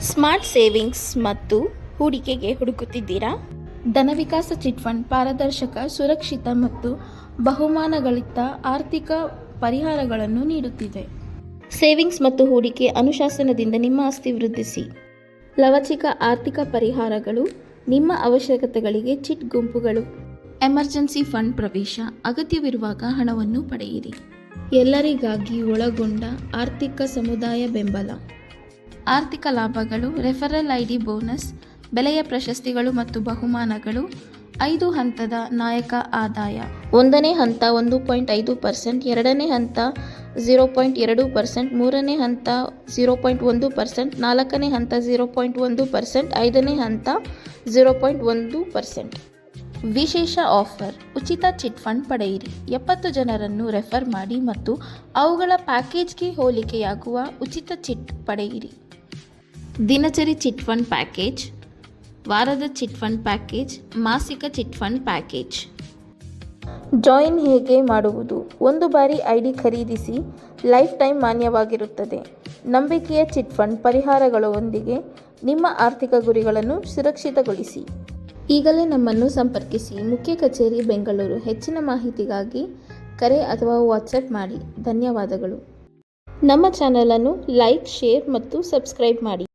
Smart savings ಮತ್ತು ಹೂಡಿಕೆಗೆ ಹುಡುಕುತ್ತಿದ್ದೀರಾ? ಧನವಿಕಾಸ chit fund ಪಾರದರ್ಶಕ ಸುರಕ್ಷಿತ ಮತ್ತು ಬಹುಮಾನಗಳಿತ ಆರ್ಥಿಕ ಪರಿಹಾರಗಳನ್ನು ನೀಡುತ್ತಿದೆ. ಸೇವಿಂಗ್ಸ್ ಮತ್ತು ಹೂಡಿಕೆ ಅನುಶಾಸನದಿಂದ ನಿಮ್ಮ ಆಸ್ತಿ ವೃದ್ಧಿಸಿ. ಲವಚಿಕ ಆರ್ಥಿಕ ಪರಿಹಾರಗಳು ನಿಮ್ಮ ಅವಶ್ಯಕತೆಗಳಿಗೆ ಚಿಟ್ ಗುಂಪುಗಳು. ಎಮರ್ಜೆನ್ಸಿ ಫಂಡ್ ಪ್ರವೇಶ ಅಗತ್ಯವಿರುವಾಗ ಹಣವನ್ನು ಪಡೆಯಿರಿ. ಎಲ್ಲರಿಗಾಗಿ ಒಳಗೊಂಡ ಆರ್ಥಿಕ ಸಮುದಾಯ ಬೆಂಬಲ. ಆರ್ಥಿಕ ಲಾಭಗಳು, ರೆಫರಲ್ ಐ ಡಿ ಬೋನಸ್, ಬೆಲೆಯ ಪ್ರಶಸ್ತಿಗಳು ಮತ್ತು ಬಹುಮಾನಗಳು, ಐದು ಹಂತದ ನಾಯಕ ಆದಾಯ. ಒಂದನೇ ಹಂತ ಒಂದು ಪಾಯಿಂಟ್ ಐದು ಪರ್ಸೆಂಟ್, ಎರಡನೇ ಹಂತ ಝೀರೋ ಪಾಯಿಂಟ್ ಎರಡು ಪರ್ಸೆಂಟ್, ಮೂರನೇ ಹಂತ ಝೀರೋ ಪಾಯಿಂಟ್ ಒಂದು ಪರ್ಸೆಂಟ್, ನಾಲ್ಕನೇ ಹಂತ ಝೀರೋ ಪಾಯಿಂಟ್ ಒಂದು ಪರ್ಸೆಂಟ್, ಐದನೇ ಹಂತ ಝೀರೋ ಪಾಯಿಂಟ್ ಒಂದು ಪರ್ಸೆಂಟ್. ವಿಶೇಷ ಆಫರ್, ಉಚಿತ ಚಿಟ್ ಫಂಡ್ ಪಡೆಯಿರಿ. ಎಪ್ಪತ್ತು ಜನರನ್ನು ರೆಫರ್ ಮಾಡಿ ಮತ್ತು ಅವುಗಳ ಪ್ಯಾಕೇಜ್ಗೆ ಹೋಲಿಕೆಯಾಗುವ ಉಚಿತ ಚಿಟ್ ಪಡೆಯಿರಿ. ದಿನಚರಿ ಚಿಟ್ ಫಂಡ್ ಪ್ಯಾಕೇಜ್, ವಾರದ ಚಿಟ್ ಫಂಡ್ ಪ್ಯಾಕೇಜ್, ಮಾಸಿಕ ಚಿಟ್ ಫಂಡ್ ಪ್ಯಾಕೇಜ್. ಜಾಯಿನ್ ಹೇಗೆ ಮಾಡುವುದು? ಒಂದು ಬಾರಿ ಐ ಡಿ ಖರೀದಿಸಿ, ಲೈಫ್ ಟೈಮ್ ಮಾನ್ಯವಾಗಿರುತ್ತದೆ. ನಂಬಿಕೆಯ ಚಿಟ್ ಫಂಡ್ ಪರಿಹಾರಗಳೊಂದಿಗೆ ನಿಮ್ಮ ಆರ್ಥಿಕ ಗುರಿಗಳನ್ನು ಸುರಕ್ಷಿತಗೊಳಿಸಿ. ಈಗಲೇ ನಮ್ಮನ್ನು ಸಂಪರ್ಕಿಸಿ. ಮುಖ್ಯ ಕಚೇರಿ, ಬೆಂಗಳೂರು. ಹೆಚ್ಚಿನ ಮಾಹಿತಿಗಾಗಿ ಕರೆ ಅಥವಾ ವಾಟ್ಸಪ್ ಮಾಡಿ. ಧನ್ಯವಾದಗಳು. ನಮ್ಮ ಚಾನಲನ್ನು ಲೈಕ್, ಶೇರ್ ಮತ್ತು ಸಬ್ಸ್ಕ್ರೈಬ್ ಮಾಡಿ.